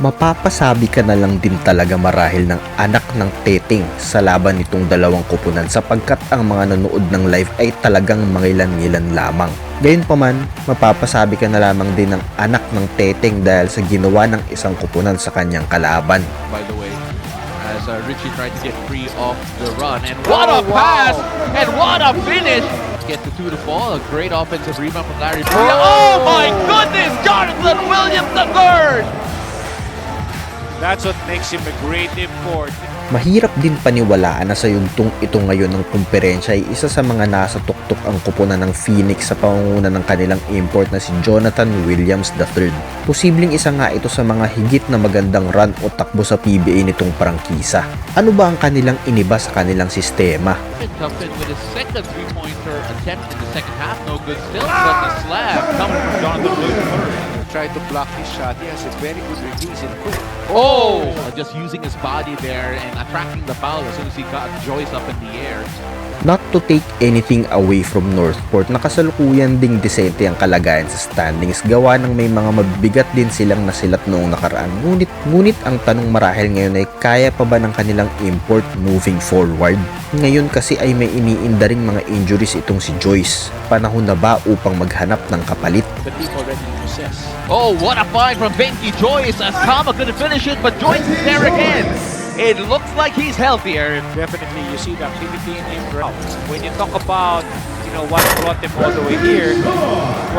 Mapapasabi ka na lang din talaga marahil ng anak ng teteng sa laban nitong dalawang kupunan sapagkat ang mga nanood ng live ay talagang mangilan-ngilan lamang. Gayunpaman, mapapasabi ka na lamang din ng anak ng teteng dahil sa ginawa ng isang kupunan sa kanyang kalaban. by the way, as uh, Richie tried to get free off the run. And what a pass! And what a finish! Get the two to fall. A great offensive rebound from Larry. Oh. Oh my goodness! Jonathan Williams the third! That's what makes him a great import. Mahirap din paniwalaan na sa yugtong ito ngayon ng kumperensya ay isa sa mga nasa tuktok ang kupunan ng Phoenix sa pangunguna ng kanilang import na si Jonathan Williams III. Posibleng isa nga ito sa mga higit na magandang run o takbo sa PBA nitong prangkisa. Ano ba ang kanilang iniba sa kanilang sistema? Comes in with his second three-pointer attempt in the second half. No good still, but the slab coming from Jonathan Williams third. Try to block his shot. He has a very good release and quick. Oh! Just using his body there and attracting the foul as soon as he got Joyce up in the air. Not to take anything away from Northport, nakasalukuyan ding disente ang kalagayan sa standings gawa ng may mga mabigat din silang nasilat noong nakaraan. Ngunit, ngunit ang tanong marahil ngayon ay kaya pa ba ng kanilang import moving forward? Ngayon kasi ay may iniinda ring mga injuries itong si Joyce. Panahon na ba upang maghanap ng kapalit? The team already Oh, what a find from Benki Joyce as Kama couldn't finish it, but Joyce is there again. It looks like he's healthier. Definitely, you see the activity in him. When you talk about, you know, what brought him all the way here,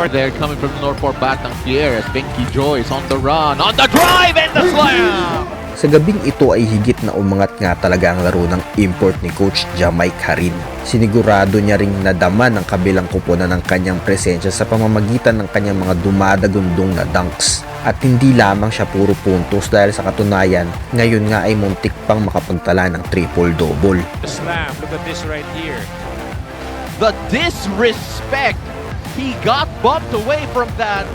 they're coming from the Northport Batang Pierre as Benki Joyce on the run, on the drive, and the slam! Sa gabing ito ay higit na umangat nga talaga ang laro ng import ni Coach Jamai Karin. Sinigurado niya ring nadama ng kabilang kupunan ng kanyang presensya sa pamamagitan ng kanyang mga dumadagundong na dunks. At hindi lamang siya puro puntos dahil sa katunayan, ngayon nga ay muntik pang makapagtala ng triple-double. look at this right here. The disrespect! He got bumped away from that.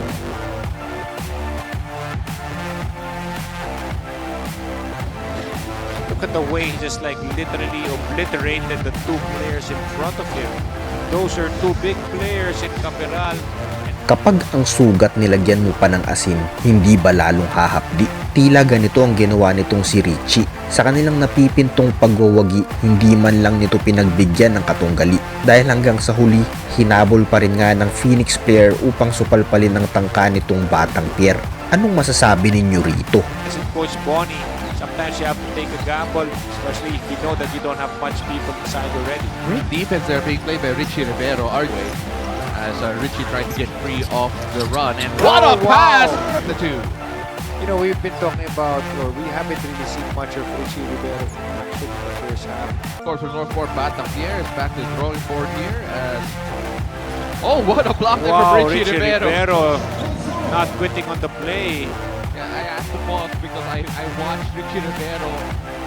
Look at the way he just like literally obliterated the two players in front of him. Those are two big players in Caperal. Kapag ang sugat nilagyan mo pa ng asin, hindi ba lalong hahapdi? Tila ganito ang ginawa nitong si Richie. Sa kanilang napipintong pagwawagi, hindi man lang nito pinagbigyan ng katunggali. Dahil hanggang sa huli, hinabol pa rin nga ng Phoenix player upang supalpalin ng tangka nitong batang Pierre. Anong masasabi ninyo rito? Coach Bonnie, sometimes you have to take a gamble, especially if you know that you don't have much people inside already. Great defense there being played by Richie Rivero. Arguably, as uh, Richie tried to get free off the run. And what a Oh, wow. pass! The two. You know, we've been talking about, or we haven't really seen much of Richie Rivero in the first half. Of course, from Northport, Batang Pierre is back to the drawing board here. As oh, what a block there Wow, from Richie, Rivero. not quitting on the play. I asked to pause because I, I watched Richie Rivero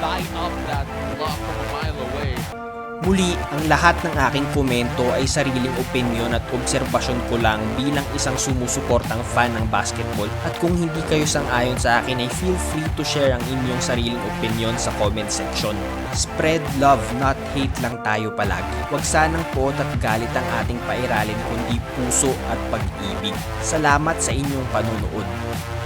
line up that block from a mile away. Muli, ang lahat ng aking komento ay sariling opinyon at obserbasyon ko lang bilang isang sumusuportang fan ng basketball at kung hindi kayo sang-ayon sa akin ay feel free to share ang inyong sariling opinyon sa comment section. Spread love, not hate lang tayo palagi. Huwag sanang pot at galit ang ating pairalin kundi puso at pag-ibig. Salamat sa inyong panunood.